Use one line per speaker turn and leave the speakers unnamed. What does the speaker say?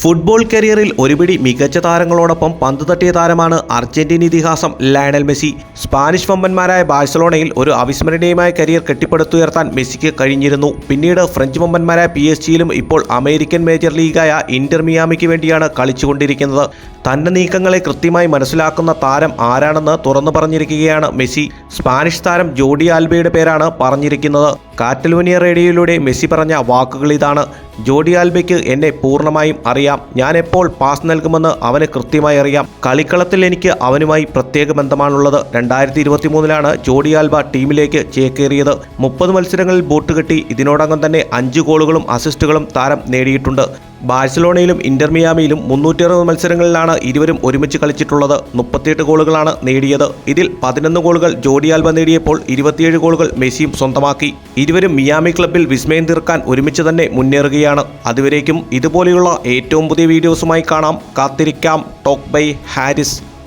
Football കരിയറിൽ ഒരുപിടി മികച്ച താരങ്ങളോടൊപ്പം പന്ത് തട്ടിയ താരമാണ് അർജന്റീൻ ഇതിഹാസം ലയണൽ മെസ്സി. സ്പാനിഷ് വമ്പന്മാരായ ബാഴ്സലോണയിൽ ഒരു അവിസ്മരണീയമായ കരിയർ കെട്ടിപ്പടുത്തുയർത്താൻ മെസ്സിക്ക് കഴിഞ്ഞിരുന്നു. പിന്നീട് ഫ്രഞ്ച് വമ്പന്മാരായ പി എസ് ജിയിലും ഇപ്പോൾ അമേരിക്കൻ മേജർ ലീഗായ ഇന്റർ മിയാമിക്ക് വേണ്ടിയാണ് കളിച്ചുകൊണ്ടിരിക്കുന്നത്. തന്റെ നീക്കങ്ങളെ കൃത്യമായി മനസ്സിലാക്കുന്ന താരം ആരാണെന്ന് തുറന്നു പറഞ്ഞിരിക്കുകയാണ് മെസ്സി. സ്പാനിഷ് താരം ജോഡി ആൽബയുടെ പേരാണ് പറഞ്ഞിരിക്കുന്നത്. കാറ്റലോണിയ റേഡിയോയിലൂടെ മെസ്സി പറഞ്ഞ വാക്കുകൾ ഇതാണ്. ജോഡി ആൽബയ്ക്ക് എന്നെ പൂർണമായും അറിയാം. ഞാൻ എപ്പോൾ പാസ് നൽകുമെന്ന് അവന് കൃത്യമായി അറിയാം. കളിക്കളത്തിൽ എനിക്ക് അവനുമായി പ്രത്യേക ബന്ധമാണുള്ളത്. രണ്ടായിരത്തി ഇരുപത്തി മൂന്നിലാണ് ജോഡി ആൽബ ടീമിലേക്ക് ചേക്കേറിയത്. മുപ്പത് മത്സരങ്ങളിൽ ബോട്ട് കെട്ടി ഇതിനോടകം തന്നെ അഞ്ച് ഗോളുകളും അസിസ്റ്റുകളും താരം നേടിയിട്ടുണ്ട്. ബാഴ്സലോണയിലും ഇന്റർ മിയാമിയിലും മത്സരങ്ങളിലാണ് ഇരുവരും ഒരുമിച്ച് കളിച്ചിട്ടുള്ളത്. മുപ്പത്തിയെട്ട് ഗോളുകളാണ് നേടിയത്. ഇതിൽ പതിനൊന്ന് ഗോളുകൾ ജോഡി ആൽബ നേടിയപ്പോൾ ഇരുപത്തിയേഴ് ഗോളുകൾ മെസ്സിയും സ്വന്തമാക്കി. ഇരുവരും മിയാമി ക്ലബിൽ വിസ്മയം തീർക്കാൻ ഒരുമിച്ച് തന്നെ മുന്നേറുകയാണ്. അതുവരേക്കും ഇതുപോലെയുള്ള ഏറ്റവും പുതിയ വീഡിയോസുമായി കാണാം. കാത്തിരിക്കാം. Talk by Haris.